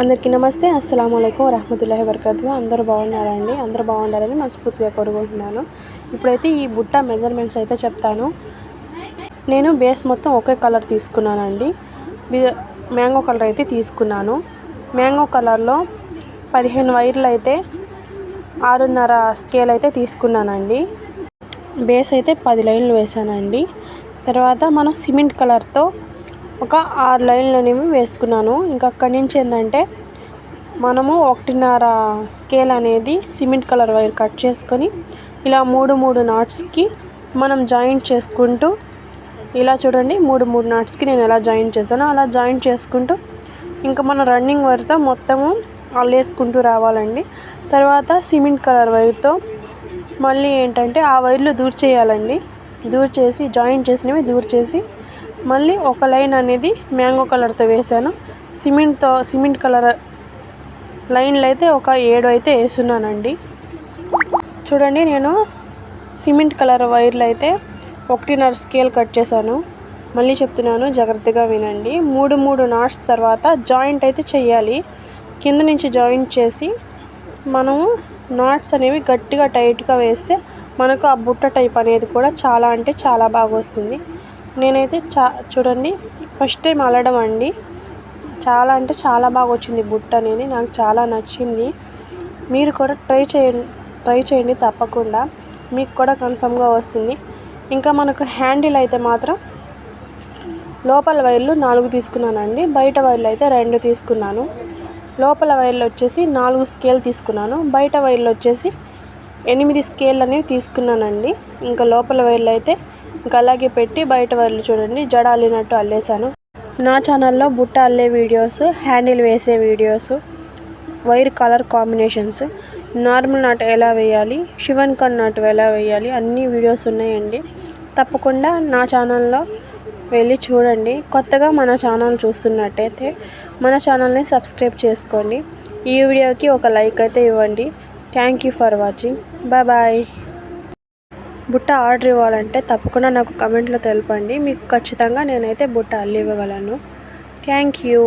అందరికీ నమస్తే. అస్సలం అయికం రహమతుల్లాహి వరకతు అందరూ బాగున్నారండి అందరూ బాగుండాలని మనస్ఫూర్తిగా కోరుకుంటున్నాను. ఇప్పుడైతే ఈ బుట్ట మెజర్మెంట్స్ అయితే చెప్తాను. నేను బేస్ మొత్తం ఒకే కలర్ తీసుకున్నానండి. మ్యాంగో కలర్ అయితే తీసుకున్నాను. మ్యాంగో కలర్లో పదిహేను వైర్లు అయితే ఆరున్నర స్కేల్ అయితే తీసుకున్నానండి. బేస్ అయితే పది లైన్లు వేసానండి. తర్వాత మనం సిమెంట్ కలర్తో ఒక ఆరు లైన్లు అనేవి వేసుకున్నాను. ఇంకా అక్కడి నుంచి ఏంటంటే మనము ఒకటిన్నర స్కేల్ అనేది సిమెంట్ కలర్ వైర్ కట్ చేసుకొని ఇలా మూడు మూడు నాట్స్కి మనం జాయింట్ చేసుకుంటూ ఇలా చూడండి మూడు మూడు నాట్స్కి నేను ఎలా జాయింట్ చేశానో అలా జాయింట్ చేసుకుంటూ ఇంకా మన రన్నింగ్ వైర్తో మొత్తము అల్లేసుకుంటూ రావాలండి. తర్వాత సిమెంట్ కలర్ వైర్తో మళ్ళీ ఏంటంటే ఆ వైర్లు దూర్ చేయాలండి దూర్ చేసి జాయింట్ చేసినవి దూర్ చేసి మళ్ళీ ఒక లైన్ అనేది మ్యాంగో కలర్తో వేసాను సిమెంట్తో సిమెంట్ కలర్ లైన్లు అయితే ఒక ఏడు అయితే వేసున్నానండి. చూడండి నేను సిమెంట్ కలర్ వైర్లు అయితే ఒకటిన్నర స్కేల్ కట్ చేశాను. మళ్ళీ చెప్తున్నాను జాగ్రత్తగా వినండి. మూడు మూడు నాట్స్ తర్వాత జాయింట్ అయితే చేయాలి. కింద నుంచి జాయింట్ చేసి మనము నాట్స్ అనేవి గట్టిగా టైట్గా వేస్తే మనకు ఆ బుట్ట టైప్ అనేది కూడా చాలా అంటే చాలా బాగా వస్తుంది. నేనైతే చా చూడండి ఫస్ట్ టైం అల్లడం అండి. చాలా అంటే చాలా బాగా వచ్చింది బుట్ట అనేది నాకు చాలా నచ్చింది. మీరు కూడా ట్రై చేయండి ట్రై చేయండి తప్పకుండా. మీకు కూడా కన్ఫర్మ్గా వస్తుంది. ఇంకా మనకు హ్యాండిల్ అయితే మాత్రం లోపల వైర్లు నాలుగు తీసుకున్నానండి. బయట వైర్లు అయితే రెండు తీసుకున్నాను. లోపల వైర్లు వచ్చేసి నాలుగు స్కేల్ తీసుకున్నాను. బయట వైర్లు వచ్చేసి ఎనిమిది స్కేల్ అనేవి తీసుకున్నానండి. ఇంకా లోపల వైర్లు అయితే ఇంకా అలాగే పెట్టి బయట వదిలి చూడండి జడ అల్లినట్టు అల్లేసాను నా ఛానల్లో బుట్ట అల్లే వీడియోస్ హ్యాండిల్ వేసే videos wire colour combinations normal నాటు ఎలా వేయాలి శివన్ కన్ నాటు ఎలా వేయాలి అన్ని వీడియోస్ ఉన్నాయండి. తప్పకుండా నా ఛానల్లో వెళ్ళి చూడండి. కొత్తగా మన ఛానల్ చూస్తున్నట్టయితే మన ఛానల్ని సబ్స్క్రైబ్ చేసుకోండి. ఈ వీడియోకి ఒక లైక్ అయితే ఇవ్వండి. Thank you for watching bye bye బుట్ట ఆర్డర్ ఇవ్వాలంటే తప్పకుండా నాకు కమెంట్లో తెలపండి. మీకు ఖచ్చితంగా నేనైతే బుట్ట అల్లి ఇవ్వగలను. Thank you.